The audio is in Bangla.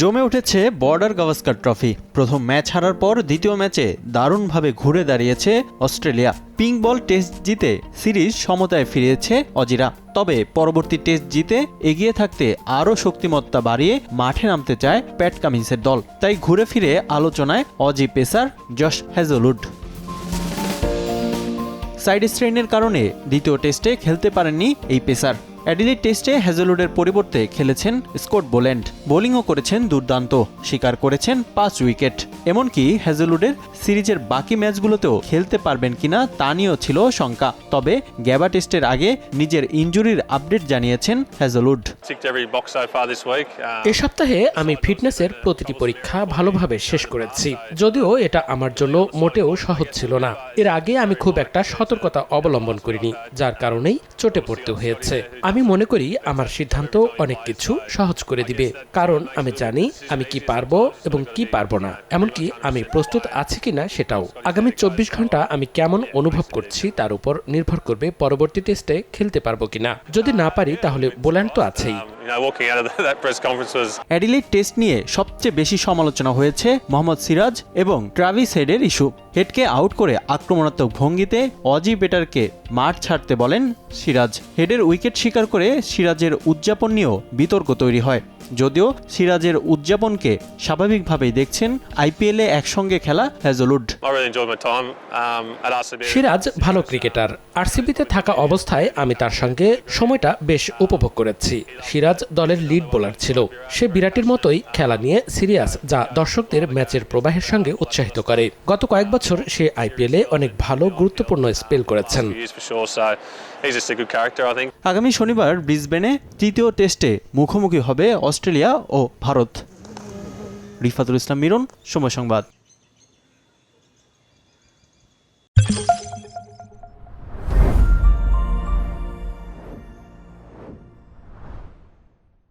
জমে উঠেছে বর্ডার গাভাস্কার ট্রফি। প্রথম ম্যাচ হারার পর দ্বিতীয় ম্যাচে দারুণভাবে ঘুরে দাঁড়িয়েছে অস্ট্রেলিয়া। পিঙ্ক বল টেস্ট জিতে সিরিজ সমতায় ফিরিয়েছে অজিরা। তবে পরবর্তী টেস্ট জিতে এগিয়ে থাকতে আরও শক্তিমত্তা বাড়িয়ে মাঠে নামতে চায় প্যাট কামিন্সের দল। তাই ঘুরে ফিরে আলোচনায় Aussie pacer, Josh Hazlewood. Side স্ট্রেনের কারণে দ্বিতীয় টেস্টে খেলতে পারেননি এই পেসার। অ্যাডিলেড টেস্টে হ্যাজেলউডের পরিবর্তে খেলেছেন স্কট বোল্যান্ড। বোলিংও করেছেন দুর্দান্ত। শিকার করেছেন পাঁচ উইকেট। এমনকি হ্যাজেলউডের সিরিজের বাকি ম্যাচগুলোতেও খেলতে পারবেন কিনা তা নিয়েও ছিল শঙ্কা। তবে গ্যাবা টেস্টের আগে নিজের ইনজুরির আপডেট জানিয়েছেন হ্যাজেলউড. Um, এ সপ্তাহে আমি ফিটনেসের প্রতিটি পরীক্ষা ভালোভাবে শেষ করেছি। যদিও এটা আমার জন্য মোটেও সহজ ছিল না। এর আগে আমি খুব একটা সতর্কতা অবলম্বন করিনি যার কারণেই চটে পড়তে হয়েছে। আমি মনে করি আমার সিদ্ধান্ত অনেক কিছু সহজ করে দিবে কারণ আমি জানি আমি কি পারব এবং কি পারব না। এমনকি আমি প্রস্তুত আছি কিনা সেটাও। আগামী চব্বিশ ঘণ্টা আমি কেমন অনুভব করছি তার উপর নির্ভর করবে পরবর্তী টেস্টে খেলতে পারব কিনা যদি না পারি, তাহলে বোল্যান্ড তো আছেই। অ্যাডিলেড টেস্ট নিয়ে সবচেয়ে বেশি সমালোচনা হয়েছে মোহাম্মদ সিরাজ এবং ট্রাভিস হেডের ইস্যু। হেডকে আউট করে আক্রমণাত্মক ভঙ্গিতে অজি বেটারকে মাঠ ছাড়তে বলেন সিরাজ। হেডের উইকেট শিকার করে সিরাজের উদযাপন নিয়েও বিতর্ক তৈরি হয়। যদিও সিরাজের উদযাপনকে স্বাভাবিকভাবেই দেখছেন আইপিএলে একসঙ্গে খেলা time um. সিরাজ ভালো ক্রিকেটার। আরসিবিতে থাকা অবস্থায় আমি তার সঙ্গে সময়টা বেশ উপভোগ করেছি। সিরাজ দলের লিড বোলার ছিল। সে বিরাটের মতোই খেলা নিয়ে সিরিয়াস যা দর্শকদের ম্যাচের প্রবাহের সঙ্গে উৎসাহিত করে। গত কয়েক বছর সে আইপিএলে অনেক ভালো গুরুত্বপূর্ণ স্পেল করেছেন. আগামী শনিবার ব্রিসবেনে তৃতীয় টেস্টে মুখোমুখি হবে অস্ট্রেলিয়া ও ভারত। রিফাতুল ইসলাম মিরন সময় সংবাদ।